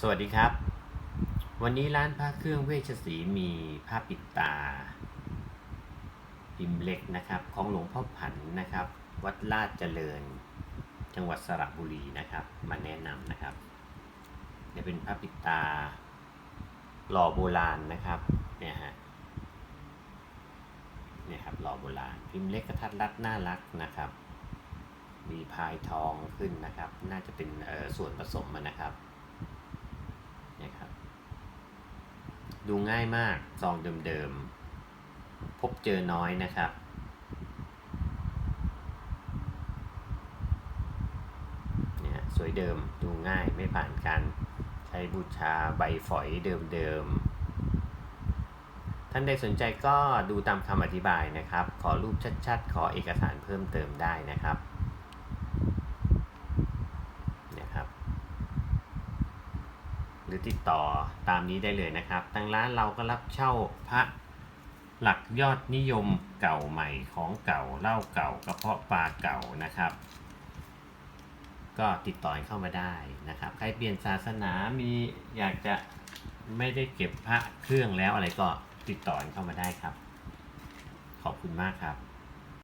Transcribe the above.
สวัสดีครับ วันนี้ร้านพระเครื่องเวชศรีมีผ้าปิดตา พิมพ์เล็กนะครับ ของหลวงพ่อผันนะครับ วัดลาดเจริญ จังหวัดสระบุรีนะครับ มาแนะนำนะครับเนี่ยเป็นผ้าปิดตา หล่อโบราณนะครับเนี่ยฮะเนี่ยครับหล่อโบราณ พิมพ์เล็กกระทัดรัดน่ารักนะครับ มีพายทองขึ้นนะครับ น่าจะเป็นเอ่อส่วนผสมมันนะครับ เนี่ยครับ ดูง่ายมากซองเดิมๆ พบเจอน้อยนะครับ เนี่ยสวยเดิมดูง่ายไม่ผ่านการใช้บูชาใบฝอยเดิมๆ ท่านใดสนใจก็ดูตามคำอธิบายนะครับ ขอรูปชัดๆ ขอเอกสารเพิ่มเติมได้นะครับ เนี่ยครับ ห รือติดต่อตามนี้ได้เลยนะครับทางร้านเราก็รับเช่าพระหลักยอดนิยมเก่าใหม่ของเก่าเหล้าเก่ากระเพาะปลาเก่านะครับ ก็ติดต่อเข้ามาได้นะครับ ใครเปลี่ยนศาสนามีอยากจะไม่ได้เก็บพระเครื่องแล้วอะไรก็ติดต่อเข้ามาได้ครับ ขอบคุณมากครับ